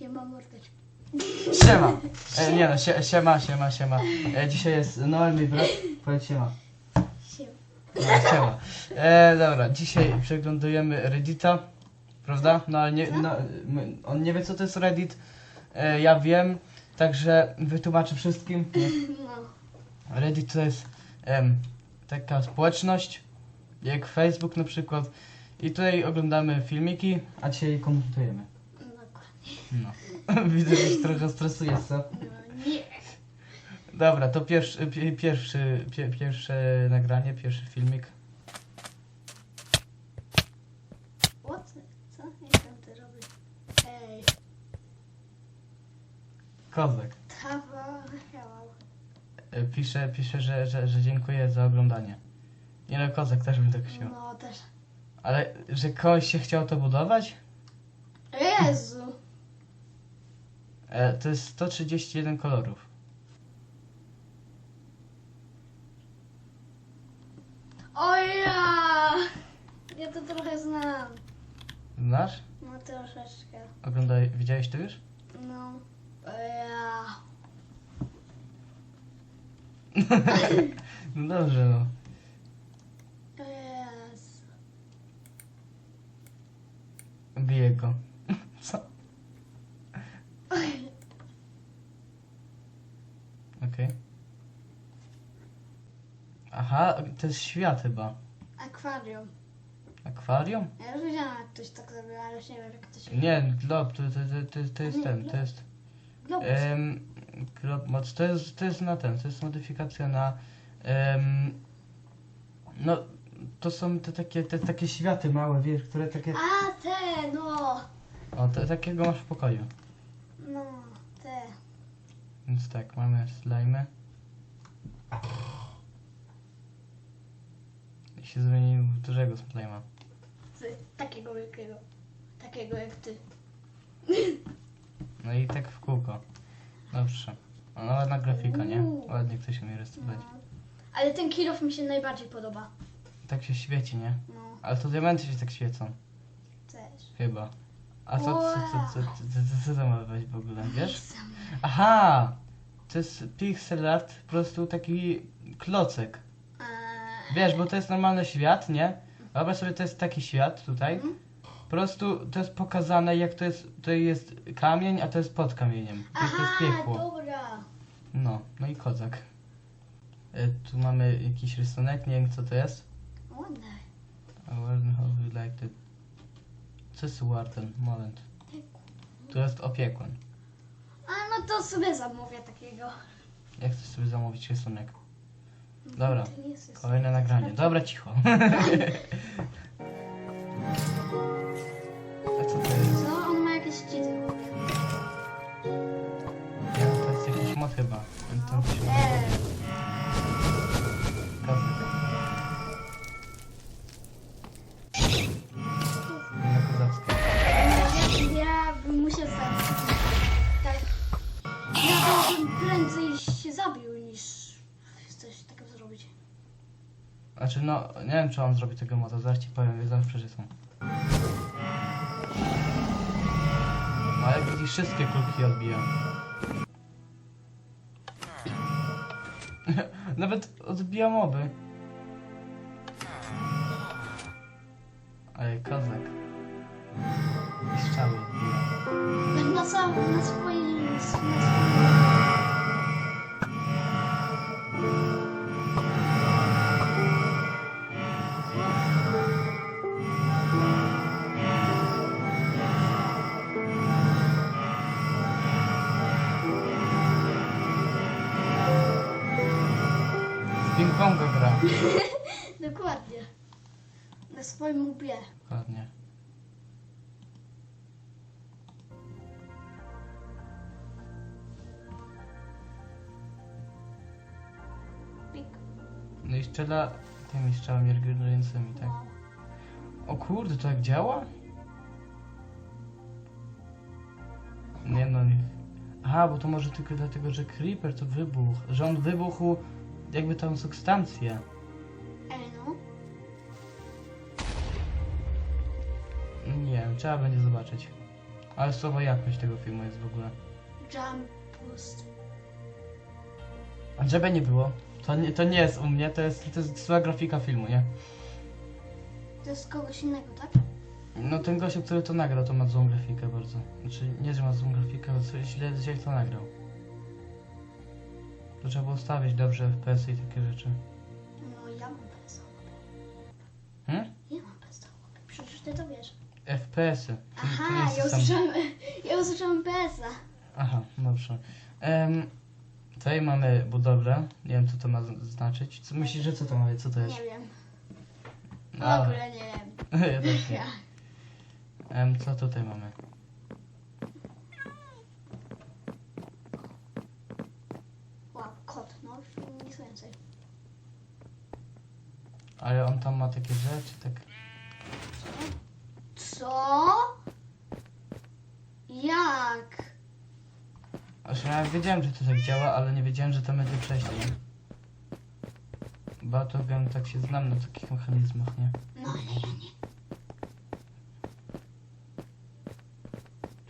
Siema mordeczki. Siema! E, nie no, sie, siema, siema, siema. E, dzisiaj jest Noel, mój brat. Powiedz siema. Siema. No, siema. E, dobra, dzisiaj przeglądujemy Reddita, prawda? No ale nie, no, my, on nie wie co to jest Reddit. E, ja wiem, także wytłumaczę wszystkim. No. Reddit to jest em, taka społeczność, jak Facebook na przykład. I tutaj oglądamy filmiki, a dzisiaj komentujemy. No. Widzę, że się trochę stresujesz, co? Nie. Dobra, to pierwszy, pi- pierwszy, pie, pierwsze nagranie, pierwszy filmik. What? Co? Jak tam to robię? Ej. Kozak. Tawa. E, Pisze, pisze że, że, że dziękuję za oglądanie. Nie no, kozak też bym tak chciał. No też. Ale, że kogoś się chciał to budować? Jezu. E, to jest 131 kolorów. O ja! Ja to trochę znam. Znasz? No troszeczkę. Oglądaj, widziałeś to już? No. O ja. No dobrze, no. Jezu. Biję go. Co? Aha, to jest świat chyba. Akwarium. Akwarium? Ja już wiedziałam jak ktoś tak zrobił, ale już nie wiem jak to się... Nie, glob, to, to, to, to, jest ten, to jest... Globus. Um, glob to jest, to jest na ten, to jest modyfikacja na... em, no, to są te takie, te takie światy małe, wiesz, które takie... A, te, no. O, te, takiego masz w pokoju. No, te. Więc tak, mamy slajmy. Się zmienił w dużego slajma. Ty, takiego wielkiego. Takiego jak ty. No i tak w kółko. Dobrze. No ładna grafika, nie? Uuu. Ładnie ktoś umie rysować. No. Ale ten kilof mi się najbardziej podoba. Tak się świeci, nie? No, Ale to diamenty się tak świecą. też. Chyba. A co, co, co, co, co, co, co ma być w ogóle, wiesz? Aha! To jest pixel art, po prostu taki klocek. Wiesz, bo to jest normalny świat, nie? Wyobraź sobie, to jest taki świat tutaj. Mhm. Po prostu to jest pokazane, jak to jest, to jest kamień, a to jest pod kamieniem. To jest, to jest Aha, piekło. dobra. No, no i kozak. E, tu mamy jakiś rysunek, nie wiem co to jest. Ładne. I wonder how you like it. Co jest warden? Moment. Tu jest opiekun. A no to sobie zamówię takiego. Jak chcesz sobie zamówić rysunek? Dobra, kolejne nagranie. Dobra, cicho. A co to jest? Co? On ma jakieś cheaty. Nie, to jest jakiś mod chyba. Ten- ten się Kozak. Na kozackie. ja, bym musiał zabić. Tak. Ja bym prędzej się zabił niż coś takiego zrobić. Znaczy no, nie wiem czy on zrobi tego moda, zaraz ci powiem, zaraz przeczytam. No ale widzisz, wszystkie kulki odbija. Nawet odbija moby. Ale kozak. I strzały odbija. Na całym, na swoim... Na swoim... Dokładnie. Na swoim łbie. Dokładnie. Pik. No i strzela tymi strzałami regenerującymi, tak? O kurde, to jak działa? Nie no, nie. Aha, bo to może tylko dlatego, że Creeper to wybuch. Że on wybuchł jakby tą substancję. Ej no. Nie wiem, trzeba będzie zobaczyć. Ale słaba jakość tego filmu jest w ogóle. Jump Boost. A żeby nie było, to nie, to nie jest u mnie, to jest, to jest zła grafika filmu, nie? To jest kogoś innego, tak? No ten gościu, który to nagrał, to ma złą grafikę bardzo. Znaczy, nie, że ma złą grafikę, ale źle, źle to nagrał. Trzeba było ustawić dobrze FPS i takie rzeczy. No ja mam PSA. Hmm? Ja mam PSA. Przecież ty to wiesz. FPS-y. Aha, ja usłyszałem, ja usłyszałem PSA. Aha, dobrze. Um, tutaj mamy budowlę. Nie wiem, co to ma znaczyć. Co myślisz, że co to ma? Co to jest? Nie wiem. W No, ogóle nie wiem. ja też nie. Em, co tutaj mamy? Wow, kot, no nic więcej. Ale on tam ma takie rzeczy, tak... Co? Jak? Znaczy, ja wiedziałem, że to tak działa, ale nie wiedziałem, że to będzie przejście? Bo to wiem, tak się znam na takich mechanizmach, nie? No ale ja nie.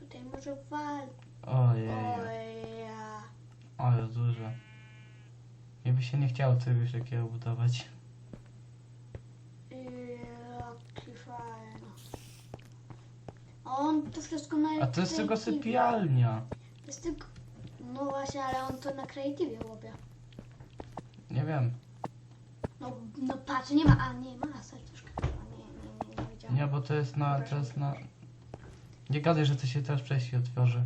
Tutaj może wal... Ojej, Oj, ja. ale duże. Się nie chciało czegoś takiego budować. On to wszystko na A to jest tylko sypialnia. To jest tylko... No właśnie, ale on to na Creative łopie. Nie wiem. No, no patrz, nie ma... A, nie ma serduszka. Nie, nie, nie, nie. Nie, bo to jest na... To jest na... Nie gadaj, że to się teraz przejście otworzy.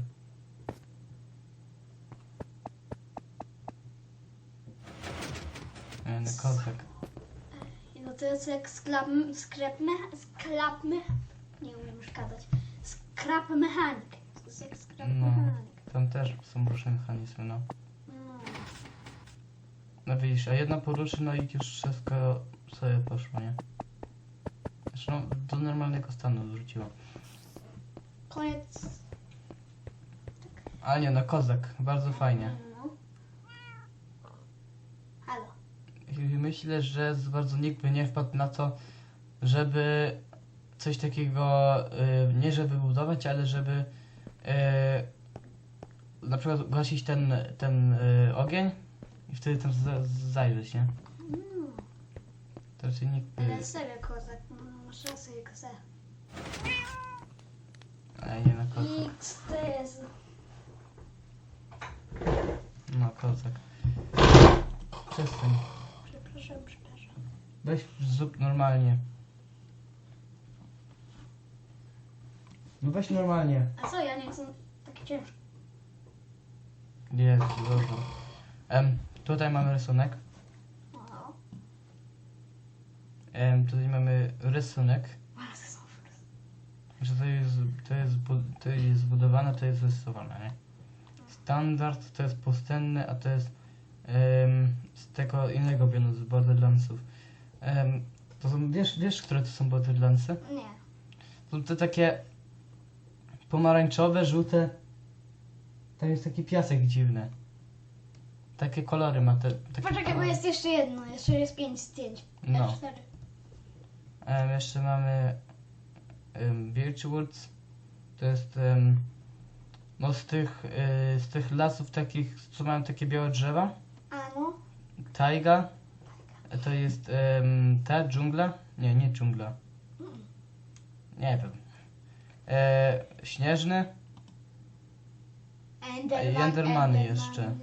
No kozak. No to jest jak sklep, sklep, me, sklep me, nie umiem już gadać. Skrap mechanik. To jest jak skrap No. mechanik. Tam też są różne mechanizmy, no. No. No widzisz, a jedna poruszy, no i już wszystko sobie poszło, nie? Znaczy, no, do normalnego stanu wróciło. Koniec. Ale nie, no kozak, bardzo fajnie. No. Halo. I myślę, że bardzo nikt by nie wpadł na to, żeby coś takiego, y, nie żeby budować, ale żeby y, na przykład gasić ten, ten y, ogień i wtedy tam za- zajrzeć, nie? Mm. To raczej nikt by... Ale serio kozak, no, masz rację se. Ale nie na kozak. X to jest. No, kozak. Przestań. Przepraszam, przepraszam. Weź zrób normalnie. No weź normalnie. A co, ja nie chcę takie ciężkie. Jest, dobrze. Em, tutaj mamy rysunek. No. Em, tutaj mamy rysunek. Że to jest, to jest, to jest zbudowane, to jest rysowane, nie? Standard to jest pustynny, a to jest z tego innego bionu, z Borderlandsów. To są, wiesz, wiesz, które to są Borderlandsy? Nie. To te takie pomarańczowe, żółte. Tam jest taki piasek dziwny. Takie kolory ma te. Takie Poczekaj, bo kolory. jest jeszcze jedno. Jeszcze jest pięć zdjęć. No. Em, jeszcze mamy um, Birchwoods. To jest em, no z tych, y, z tych lasów takich, co mają takie białe drzewa. A no. Taiga. To jest em, ta dżungla. Nie, nie dżungla. Nie wiem. E, śnieżny. Enderman, Endermany jeszcze.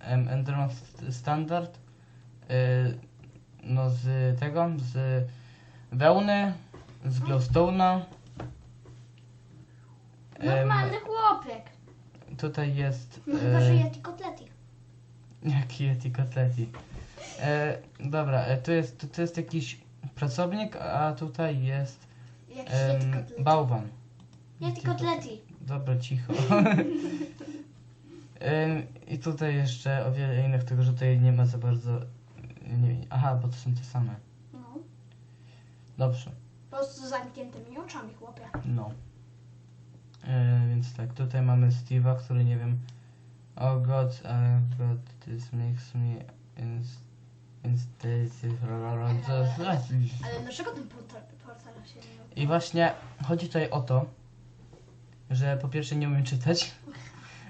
em, Enderman st- Standard. Y, no z tego, z wełny, z glowstone'a. Normalny chłopiek. tutaj jest No chyba, że e, Yeti kotleti. Jaki Yeti kotleti. E, dobra, e, tu jest, tu, tu jest jakiś pracownik, a tutaj jest Yeti em, kotleti. bałwan. Kotleti. Dobra, cicho. Em, I tutaj jeszcze o wiele innych, tylko że tutaj nie ma za bardzo. Nie, aha, bo to są te same. No. Dobrze, Po prostu z zamkniętymi oczami chłopie. no. E, więc tak, tutaj mamy Steve'a, który nie wiem. Oh god, uh, god, this makes me ins- instinctive. Ale dlaczego ten portal, portal się nie I właśnie chodzi tutaj o to, że po pierwsze nie umiem czytać,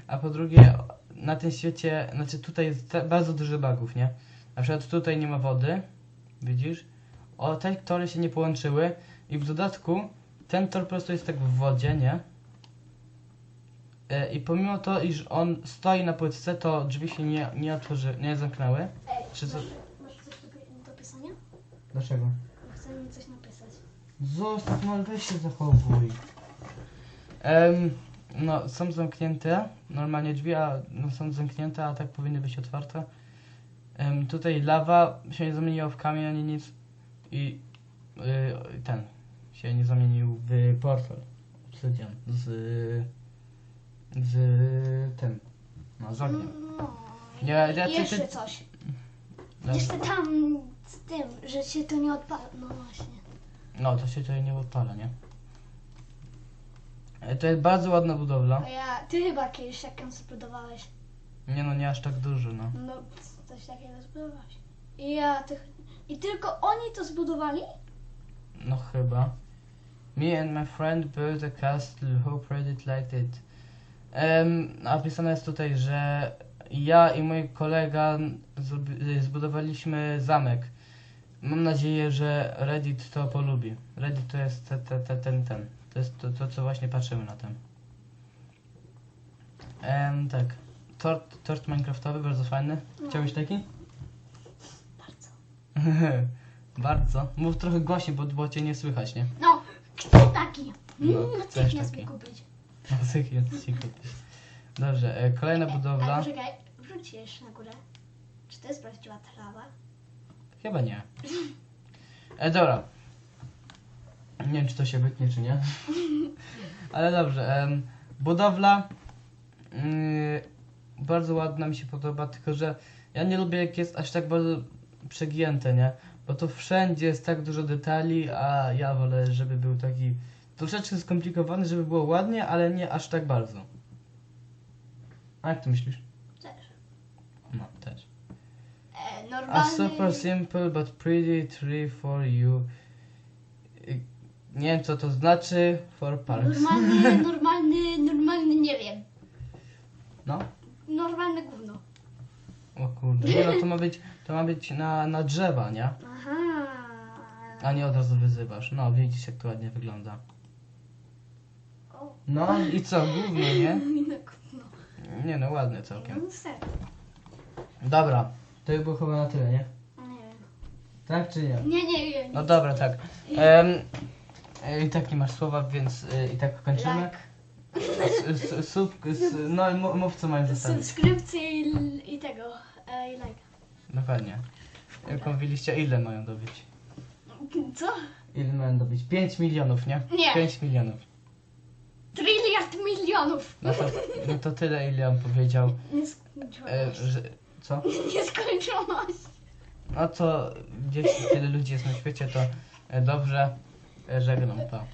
a po drugie na tym świecie, znaczy tutaj jest bardzo dużo bugów, nie? Na przykład tutaj nie ma wody, widzisz? O, te tory się nie połączyły i w dodatku ten tor po prostu jest tak w wodzie, nie? E, I pomimo to, iż on stoi na płytce, to drzwi się nie, nie otworzy, nie zamknęły. Ej, Czy co- masz, masz coś do, do pisania? Dlaczego? Chcę mi coś napisać. Zostaw, no weź się zachowuj. No, są zamknięte, normalnie drzwi a, no, są zamknięte, a tak powinny być otwarte. Tutaj lawa się nie zamieniła w kamień ani nic i y, ten się nie zamienił w portal obsydian z, z tym, no z ogniem. No, ja- ty- jeszcze ty- coś. Jeszcze tam z tym, że się to nie odpala. No właśnie. no to się tutaj nie odpala, nie? E, To jest bardzo ładna budowla. A ja, ty chyba kiedyś taką zbudowałeś. Nie no, nie aż tak dużo, no. No, coś takiego zbudowałeś. I ja tych... I tylko oni to zbudowali? No chyba. Me and my friend built a castle, hope Reddit liked it. Um, napisane jest tutaj, że ja i mój kolega zbudowaliśmy zamek. Mam nadzieję, że Reddit to polubi. Reddit to jest te, te, te, ten, ten. To jest to, to, co właśnie patrzymy na tym. Em, tak. Tort, tort minecraftowy, bardzo fajny. Chciałbyś taki? Bardzo. bardzo. Mów trochę głośniej, bo, bo cię nie słychać, nie? No, chcę taki. No, No, chcesz taki. kupić. Muzyk jest cicho. Dobrze, e, kolejna budowla. poczekaj, wróć jeszcze na górę. Czy to jest prawdziwa trawa? Chyba nie. E, dobra. Nie wiem, czy to się wytnie, czy nie. Ale dobrze. em, budowla. mm, bardzo ładna mi się podoba, tylko że ja nie lubię, jak jest aż tak bardzo przegięte, nie? Bo to wszędzie jest tak dużo detali, a ja wolę, żeby był taki troszeczkę skomplikowany, żeby było ładnie, ale nie aż tak bardzo. A jak ty myślisz? Też. No, też. E, A normalny... super simple but pretty tree for you. Nie wiem co to znaczy for parks. Normalny, normalny, normalny, nie wiem. No. Normalne gówno. O kurde. Nie no to ma być, to ma być na, na drzewa, nie? Aha. A nie od razu wyzywasz. No widzisz jak to ładnie wygląda. O, No i co, gówno, nie? no. Nie no, ładne całkiem. No serio. Dobra, to by było chyba na tyle, nie? Nie wiem. Tak czy nie? Nie, nie wiem. No dobra, tak. Em, e, I tak nie masz słowa, więc e, i tak kończymy. Like. S- s- Sub, s- no i mu- mów co mają zostawić. Subskrypcje i, i tego. E, I like. Dokładnie. Jak mówiliście, ile mają dobić? Co? Ile mają dobić? 5 milionów, nie? Nie. 5 milionów. Milionów. No to, no to tyle, ile on powiedział. E, Nieskończoność. że, co? Nieskończoność. No to gdzieś tyle ludzi jest na świecie, to e, dobrze. E, żegnam. Żegnam.